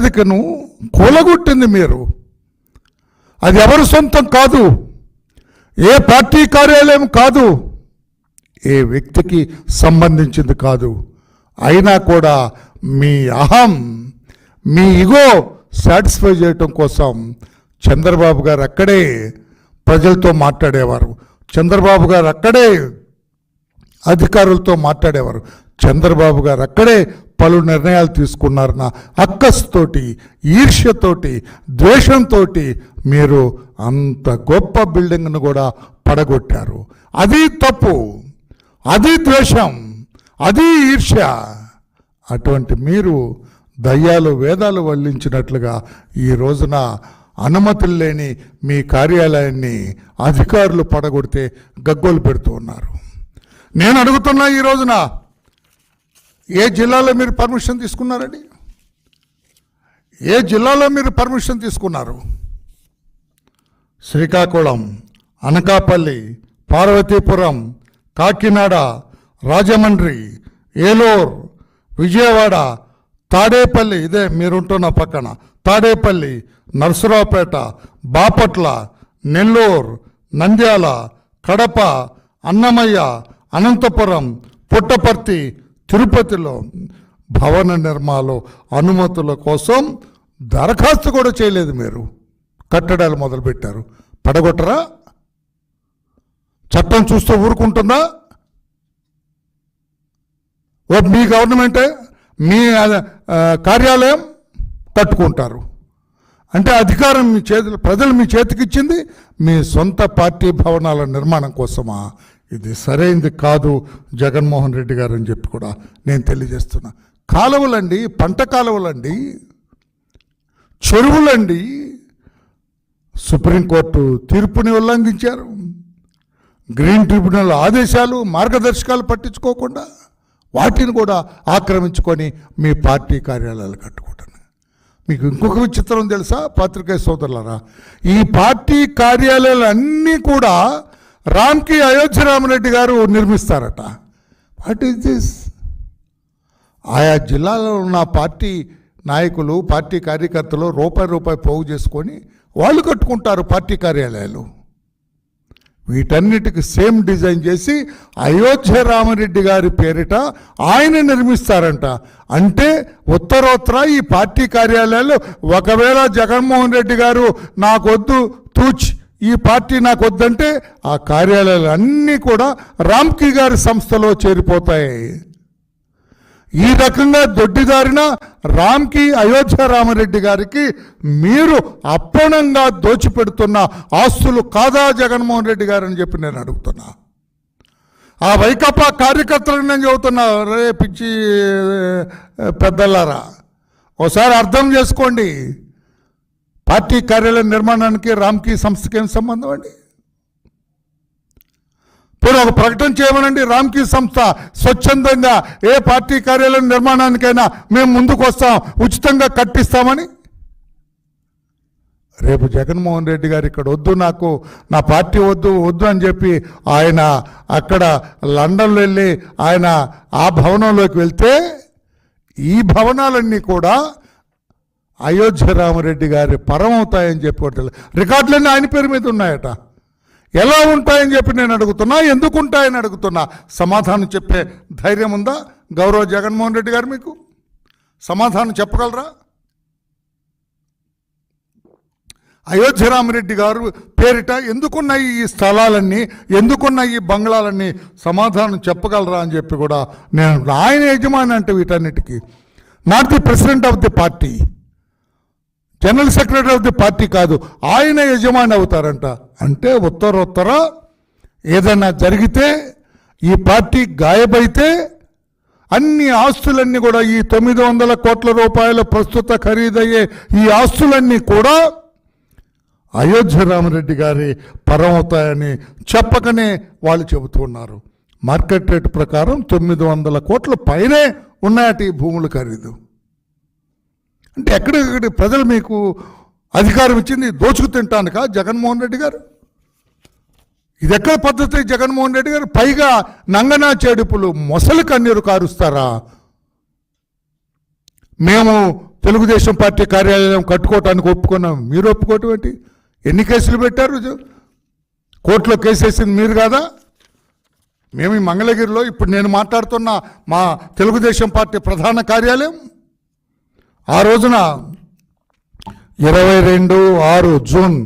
ప్రాతిపదికను కూలగొట్టింది మీరు. అది ఎవరి సొంతం కాదు. ఏ పార్టీ కార్యాలయం కాదు. ఏ వ్యక్తికి సంబంధించింది కాదు. అయినా కూడా మీ అహం మీ ఇగో సాటిస్ఫై చేయటం కోసం చంద్రబాబు గారు అక్కడే ప్రజలతో మాట్లాడేవారు. చంద్రబాబు గారు అక్కడే అధికారులతో మాట్లాడేవారు. చంద్రబాబు గారు అక్కడే పలు నిర్ణయాలు తీసుకున్నారన్న అక్కస్తోటి ఈర్ష్యతోటి ద్వేషంతో మీరు అంత గొప్ప బిల్డింగ్ను కూడా పడగొట్టారు. అది తప్పు అది ద్వేషం అది ఈర్ష్య. అటువంటి మీరు దయ్యాలు వేదాలు వల్లించినట్లుగా ఈ రోజున అనుమతులు లేని మీ కార్యాలయాన్ని అధికారులు పడగొడితే గగ్గోలు పెడుతూ ఉన్నారు. నేను అడుగుతున్నా ఈ రోజున ఏ జిల్లాలో మీరు పర్మిషన్ తీసుకున్నారండి? ఏ జిల్లాలో మీరు పర్మిషన్ తీసుకున్నారు? శ్రీకాకుళం అనకాపల్లి పార్వతీపురం కాకినాడ రాజమండ్రి ఏలూరు విజయవాడ తాడేపల్లి ఇదే మీరుంటున్న పక్కన. తాడేపల్లి నర్సరావుపేట బాపట్ల నెల్లూరు నంద్యాల కడప అన్నమయ్య అనంతపురం పుట్టపర్తి తిరుపతిలో భవన నిర్మాణం అనుమతుల కోసం దరఖాస్తు కూడా చేయలేదు మీరు. కట్టడాలు మొదలుపెట్టారు. పడగొట్టరా? చట్టం చూస్తూ ఊరుకుంటుందా? ఓ మీ గవర్నమెంటే మీ కార్యాలయం కట్టుకుంటారు. అంటే అధికారం మీ చేతులు ప్రజలు మీ చేతికిచ్చింది మీ సొంత పార్టీ భవనాల నిర్మాణం కోసమా? ఇది సరైనది కాదు జగన్మోహన్ రెడ్డి గారు అని చెప్పి కూడా నేను తెలియజేస్తున్నా. కాలువలండి పంట కాలువలండి చెరువులండి సుప్రీంకోర్టు తీర్పుని ఉల్లంఘించారు. గ్రీన్ ట్రిబ్యునల్ ఆదేశాలు మార్గదర్శకాలు పట్టించుకోకుండా వాటిని కూడా ఆక్రమించుకొని మీ పార్టీ కార్యాలయాలు కట్టుకుంటాను మీకు ఇంకొక విచిత్రం తెలుసా పాత్రికేయ సోదరులారా? ఈ పార్టీ కార్యాలయాలు అన్నీ కూడా రామ్కి అయోధ్య రామరెడ్డి గారు నిర్మిస్తారట. వాట్ ఈస్ దిస్ ఆయా జిల్లాలో ఉన్న పార్టీ నాయకులు పార్టీ కార్యకర్తలు రూపాయి రూపాయి పోగు చేసుకొని వాళ్ళు కట్టుకుంటారు పార్టీ కార్యాలయాలు. వీటన్నిటికి సేమ్ డిజైన్ చేసి అయోధ్య రామరెడ్డి గారి పేరిట ఆయన నిర్మిస్తారంట. అంటే ఉత్తరోత్తర ఈ పార్టీ కార్యాలయాలు ఒకవేళ జగన్మోహన్ రెడ్డి గారు నాకొద్దు తూచి ఈ పార్టీ నాకు వద్దంటే ఆ కార్యాలయాలు అన్నీ కూడా రామ్కి గారి సంస్థలో చేరిపోతాయి. ఈ రకంగా దొడ్డిదారిన రామ్కి అయోధ్య రామరెడ్డి గారికి మీరు అప్పణంగా దోచిపెడుతున్న ఆస్తులు కాదా జగన్మోహన్ రెడ్డి గారు అని చెప్పి నేను అడుగుతున్నా. ఆ వైకాపా కార్యకర్తలకు నేను చెబుతున్నా రే పిచ్చి పెద్దలారా ఒకసారి అర్థం చేసుకోండి. పార్టీ కార్యాలయం నిర్మాణానికి రామ్కి సంస్థకి ఏం సంబంధం అండి? ఇప్పుడు ఒక ప్రకటన చేయమనండి రామ్కీ సంస్థ స్వచ్ఛందంగా ఏ పార్టీ కార్యాలయం నిర్మాణానికైనా మేము ముందుకు వస్తాం ఉచితంగా కట్టిస్తామని? రేపు జగన్మోహన్ రెడ్డి గారు ఇక్కడ వద్దు నాకు నా పార్టీ వద్దు వద్దు అని చెప్పి ఆయన అక్కడ లండన్లో వెళ్ళి ఆయన ఆ భవనంలోకి వెళ్తే ఈ భవనాలన్నీ కూడా అయోధ్య రామరెడ్డి గారి పరం అవుతాయని చెప్పి రికార్డులన్నీ ఆయన పేరు మీద ఉన్నాయట. ఎలా ఉంటాయని చెప్పి నేను అడుగుతున్నా ఎందుకు ఉంటాయని అడుగుతున్నా. సమాధానం చెప్పే ధైర్యం ఉందా? గౌరవ జగన్మోహన్ రెడ్డి గారు మీకు? సమాధానం చెప్పగలరా? అయోధ్య రామరెడ్డి గారు పేరిట ఎందుకున్నాయి ఈ స్థలాలన్నీ ఎందుకున్నాయి ఈ బంగ్లాలన్నీ? సమాధానం చెప్పగలరా అని చెప్పి కూడా నేను ఆయన యజమాని అంటే వీటన్నిటికీ. Not the president of the party. General secretary of the party కాదు ఆయన యజమాని అవుతారంట. అంటే ఉత్తరోత్తర ఏదైనా జరిగితే ఈ పార్టీ గాయబైతే అన్ని ఆస్తులన్నీ కూడా ఈ తొమ్మిది వందల కోట్ల రూపాయల ప్రస్తుత ఖరీదయ్యే ఈ ఆస్తులన్నీ కూడా అయోధ్య రామరెడ్డి గారి పరమవుతాయని చెప్పకనే వాళ్ళు చెబుతున్నారు మార్కెట్ రేట్ ప్రకారం తొమ్మిది వందల కోట్ల పైనే ఉన్నాయట ఈ భూముల ఖరీదు. అంటే ఎక్కడ ప్రజలు మీకు అధికారం ఇచ్చింది దోచుకు తింటానుక జగన్మోహన్ రెడ్డి గారు? ఇది ఎక్కడ పద్ధతి? జగన్మోహన్ రెడ్డి గారు పైగా నంగనా చేడుపులు మొసలి కన్నీరు కారుస్తారా? మేము తెలుగుదేశం పార్టీ కార్యాలయం కట్టుకోవటానికి ఒప్పుకున్నాం. మీరు ఒప్పుకోవటం ఏంటి? ఎన్ని కేసులు పెట్టారు కోర్టులో కేసు వేసింది మీరు కాదా? మేము ఈ మంగళగిరిలో ఇప్పుడు నేను మాట్లాడుతున్న మా తెలుగుదేశం పార్టీ ప్రధాన కార్యాలయం ఆ రోజున ఇరవై రెండు ఆరు జూన్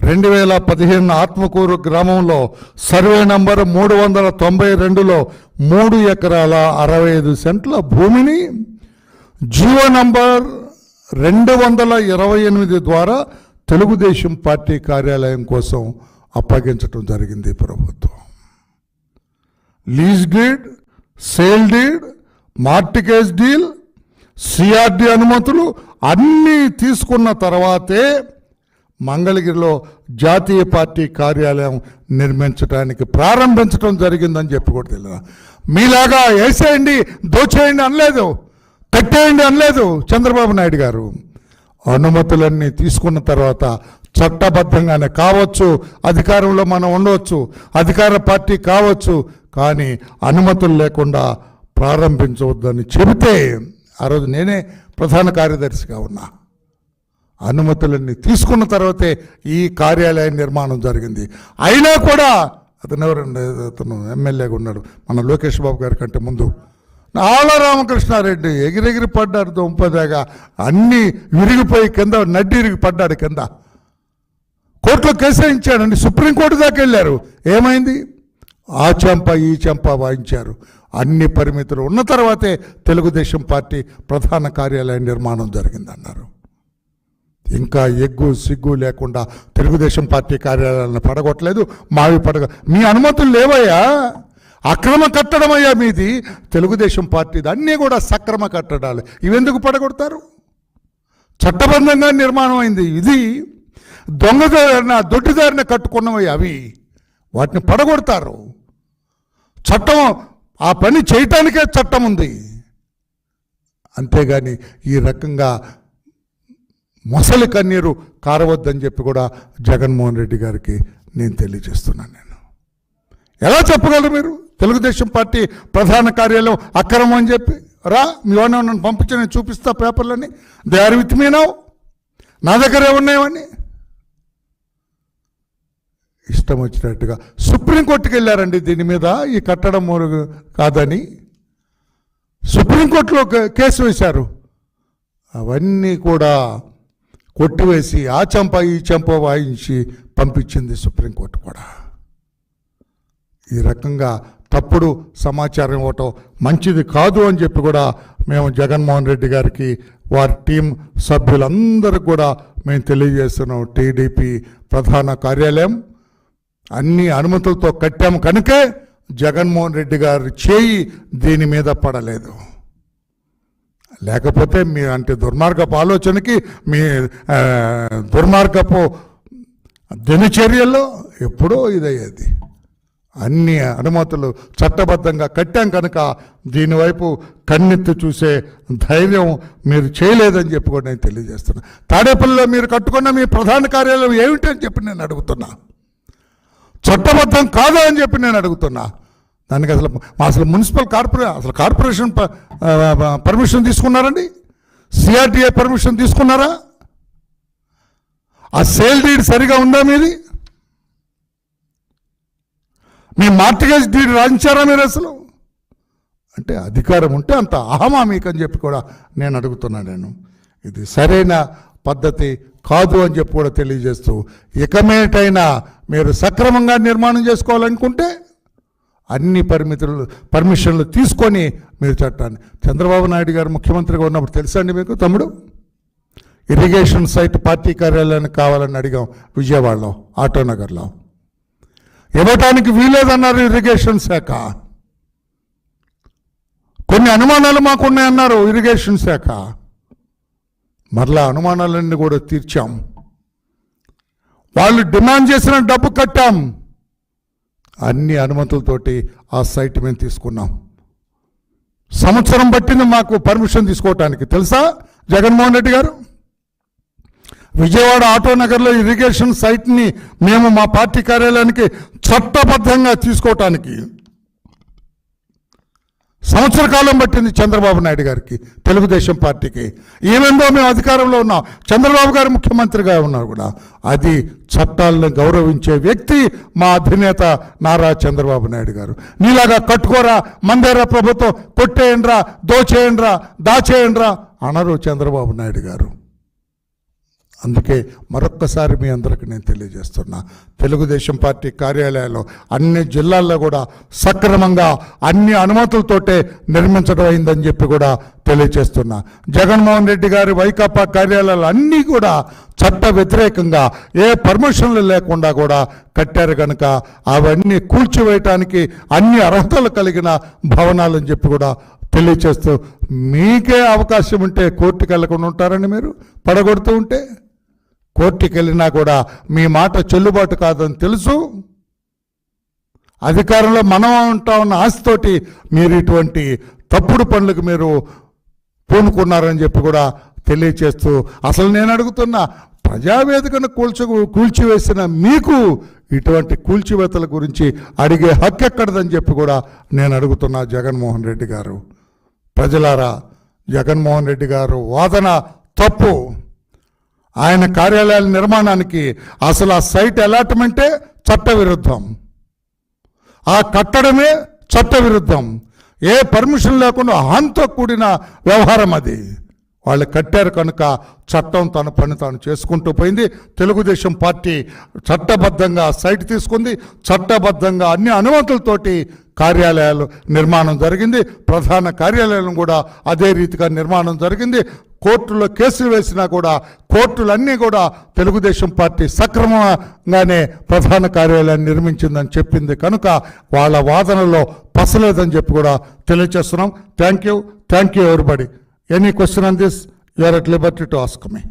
రెండు వేల పదిహేను ఆత్మకూరు గ్రామంలో సర్వే నంబర్ మూడు వందల తొంభై రెండులో మూడు ఎకరాల అరవై ఐదు సెంట్ల భూమిని జీవో నంబర్ రెండు వందల ఇరవై ఎనిమిది ద్వారా తెలుగుదేశం పార్టీ కార్యాలయం కోసం అప్పగించటం జరిగింది ప్రభుత్వం. Lease deed sale deed mortgage deal CRD అనుమతులు అన్నీ తీసుకున్న తర్వాతే మంగళగిరిలో జాతీయ పార్టీ కార్యాలయం నిర్మించడానికి ప్రారంభించడం జరిగిందని చెప్పి కూడా తెలియదు. మీలాగా వేసేయండి దోచేయండి అనలేదు పెట్టేయండి అనలేదు చంద్రబాబు నాయుడు గారు. అనుమతులన్నీ తీసుకున్న తర్వాత చట్టబద్ధంగానే కావచ్చు అధికారంలో మనం ఉండవచ్చు అధికార పార్టీ కావచ్చు కానీ అనుమతులు లేకుండా ప్రారంభించవద్దని చెబితే ఆ రోజు నేనే ప్రధాన కార్యదర్శిగా ఉన్నా. అనుమతులన్నీ తీసుకున్న తర్వాతే ఈ కార్యాలయ నిర్మాణం జరిగింది. అయినా కూడా అతను ఎవరండి? అతను ఎమ్మెల్యేగా ఉన్నాడు. మన లోకేష్ బాబు గారి కంటే ముందు. ఆల రామకృష్ణారెడ్డి ఎగిరెగిరి పడ్డాడు దుంపదాగా అన్నీ విరిగిపోయి కింద నడ్డిరిగి పడ్డాడు కింద. కోర్టులో కేసు వేయించాడండి సుప్రీంకోర్టు దాకా వెళ్ళారు. ఏమైంది? ఆ చెంప ఈ చెంప వాయించారు. అన్ని పరిమితులు ఉన్న తర్వాతే తెలుగుదేశం పార్టీ ప్రధాన కార్యాలయ నిర్మాణం జరిగిందన్నారు. ఇంకా ఎగ్గు సిగ్గు లేకుండా తెలుగుదేశం పార్టీ కార్యాలయాలను పడగొట్టలేదు మావి పడగ మీ అనుమతులు లేవయ్యా. అక్రమ కట్టడమయ్యా మీది. తెలుగుదేశం పార్టీది అన్నీ కూడా సక్రమ కట్టడాలు. ఇవెందుకు పడగొడతారు? చట్టబద్ధంగా నిర్మాణం అయింది ఇది. దొంగదారిన దొడ్డిదారిన కట్టుకున్నవి అవి. వాటిని పడగొడతారు. చట్టం ఆ పని చేయటానికే చట్టం ఉంది. అంతేగాని ఈ రకంగా మొసలి కన్నీరు కారవద్దని చెప్పి కూడా జగన్మోహన్ రెడ్డి గారికి నేను తెలియజేస్తున్నాను నేను. ఎలా చెప్పగలరు మీరు? తెలుగుదేశం పార్టీ ప్రధాన కార్యాలయం అక్రమం అని చెప్పి. రా మీ వాడిని నన్ను పంపించి నేను చూపిస్తా పేపర్లని దే ఆర్ విత్ మీ నా. దగ్గరే ఉన్నాయని ఇష్టం వచ్చినట్టుగా. సుప్రీంకోర్టుకి వెళ్ళారండి దీని మీద. ఈ కట్టడం కాదని. సుప్రీంకోర్టులో కేసు వేశారు. అవన్నీ కూడా కొట్టివేసి ఆ చెంప ఈ చెంప వాయించి పంపించింది సుప్రీంకోర్టు కూడా. ఈ రకంగా తప్పుడు సమాచారం ఇవ్వటం మంచిది కాదు అని చెప్పి కూడా మేము జగన్మోహన్ రెడ్డి గారికి వారి టీం సభ్యులందరికీ కూడా మేము తెలియజేస్తున్నాం. టీడీపీ ప్రధాన కార్యాలయం. అన్ని అనుమతులతో కట్టాము కనుకే జగన్మోహన్ రెడ్డి గారి చేయి దీని మీద పడలేదు. లేకపోతే మీ అంటే దుర్మార్గపు ఆలోచనకి మీ దుర్మార్గపు దినచర్యల్లో ఎప్పుడో ఇదయ్యేది. అన్ని అనుమతులు చట్టబద్ధంగా కట్టాం కనుక దీనివైపు కన్నెత్తి చూసే ధైర్యం మీరు చేయలేదని చెప్పి కూడా నేను తెలియజేస్తున్నా. తాడేపల్లిలో మీరు కట్టుకున్న మీ ప్రధాన కార్యాలయం ఏమిటని చెప్పి నేను అడుగుతున్నా. చట్టబద్ధం కాదా అని చెప్పి నేను అడుగుతున్నా. దానికి అసలు అసలు మున్సిపల్ కార్పొరే అసలు కార్పొరేషన్ పర్మిషన్ తీసుకున్నారండి? సిఆర్టీఏ పర్మిషన్ తీసుకున్నారా? ఆ సేల్ డీడ్ సరిగా ఉందా మీది? మీ మార్టిగేజ్ డీడ్ రాయించారా మీరు అసలు? అంటే అధికారం ఉంటే అంత అహమా మీకు అని చెప్పి కూడా నేను అడుగుతున్నా నేను. ఇది సరైన పద్ధతి కాదు అని చెప్పి కూడా తెలియజేస్తూ ఇకమేటైనా మీరు సక్రమంగా నిర్మాణం చేసుకోవాలనుకుంటే అన్ని పరిమితులు పర్మిషన్లు తీసుకొని మీరు చట్టాన్ని. చంద్రబాబు నాయుడు గారు ముఖ్యమంత్రిగా ఉన్నప్పుడు తెలుసా అండి మీకు తమ్ముడు? ఇరిగేషన్ సైట్ పార్టీ కార్యాలయానికి కావాలని అడిగాం విజయవాడలో ఆటోనగర్లో. ఇవ్వటానికి వీలేదన్నారు ఇరిగేషన్ శాఖ. కొన్ని అనుమానాలు మాకున్నాయన్నారు ఇరిగేషన్ శాఖ. మరలా అనుమానాలన్నీ కూడా తీర్చాం. వాళ్ళు డిమాండ్ చేసిన డబ్బు కట్టాం. అన్ని అనుమతులతోటి ఆ సైట్ మేము తీసుకున్నాం. సంవత్సరం పట్టింది మాకు పర్మిషన్ తీసుకోవటానికి. తెలుసా? జగన్మోహన్ రెడ్డి గారు? విజయవాడ ఆటోనగర్లో ఇరిగేషన్ సైట్ని మేము మా పార్టీ కార్యాలయానికి చట్టబద్ధంగా తీసుకోవటానికి సంవత్సర కాలం పట్టింది చంద్రబాబు నాయుడు గారికి తెలుగుదేశం పార్టీకి. ఏమేందో మేము అధికారంలో ఉన్నాం. చంద్రబాబు గారు ముఖ్యమంత్రిగా ఉన్నారు కూడా. అది చట్టాలను గౌరవించే వ్యక్తి మా అధినేత నారా చంద్రబాబు నాయుడు గారు. నీలాగా కట్టుకోరా మందేరా ప్రభుత్వం కొట్టేయండిరా దోచేయండిరా దాచేయండిరా అనరు చంద్రబాబు నాయుడు గారు. అందుకే మరొక్కసారి మీ అందరికి నేను తెలియజేస్తున్నా. తెలుగుదేశం పార్టీ కార్యాలయాల్లో అన్ని జిల్లాల్లో కూడా సక్రమంగా అన్ని అనుమతులతోటే నిర్మించడం అయిందని చెప్పి కూడా తెలియజేస్తున్నా. జగన్మోహన్ రెడ్డి గారి వైకాపా కార్యాలయాలు అన్నీ కూడా చట్ట వ్యతిరేకంగా ఏ పర్మిషన్లు లేకుండా కూడా కట్టారు కనుక అవన్నీ కూల్చివేయటానికి అన్ని అర్హతలు కలిగిన భవనాలని చెప్పి కూడా తెలియచేస్తూ మీకే అవకాశం ఉంటే కోర్టుకు వెళ్ళకుండా ఉంటారండి మీరు? పడగొడుతూ ఉంటే? కోర్టుకి వెళ్ళినా కూడా మీ మాట చెల్లుబాటు కాదని తెలుసు. అధికారంలో మనం ఉంటా ఉన్న ఆశతోటి మీరు ఇటువంటి తప్పుడు పనులకు మీరు పూనుకున్నారని చెప్పి కూడా తెలియచేస్తూ అసలు నేను అడుగుతున్నా ప్రజావేదికను కూల్చు కూల్చివేసిన మీకు ఇటువంటి కూల్చివేతల గురించి అడిగే హక్కు ఎక్కడదని చెప్పి కూడా నేను అడుగుతున్నా జగన్మోహన్ రెడ్డి గారు. ప్రజలారా జగన్మోహన్ రెడ్డి గారు వాదన తప్పు. ఆయన కార్యాలయాల నిర్మాణానికి అసలు ఆ సైట్ అలాట్మెంటే చట్టవిరుద్ధం. ఆ కట్టడమే చట్టవిరుద్ధం. ఏ పర్మిషన్ లేకుండా హాంతో కూడిన వ్యవహారం అది. వాళ్ళు కట్టారు కనుక చట్టం తన పని తాను చేసుకుంటూ పోయింది. తెలుగుదేశం పార్టీ చట్టబద్ధంగా సైట్ తీసుకుంది. చట్టబద్ధంగా అన్ని అనుమతులతోటి కార్యాలయాలు నిర్మాణం జరిగింది. ప్రధాన కార్యాలయం కూడా అదే రీతిగా నిర్మాణం జరిగింది. కోర్టులో కేసులు వేసినా కూడా కోర్టులన్నీ కూడా తెలుగుదేశం పార్టీ సక్రమంగానే ప్రధాన కార్యాలయాన్ని నిర్మించిందని చెప్పింది కనుక వాళ్ళ వాదనలో పసలేదని చెప్పి కూడా తెలియజేస్తున్నాం thank you thank you everybody any question on this you are at liberty to ask me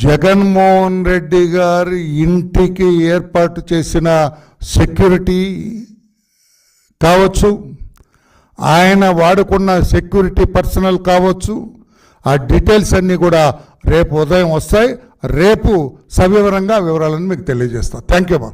Jaganmohan Reddy గారి ఇంటికి ఏర్పాటు చేసిన సెక్యూరిటీ కావచ్చు ఆయన వాడుకున్న సెక్యూరిటీ పర్సనల్ కావచ్చు ఆ డీటెయిల్స్ అన్నీ కూడా రేపు ఉదయం వస్తాయి. రేపు సవివరంగా వివరాలను మీకు తెలియజేస్తాను థ్యాంక్ యూ మా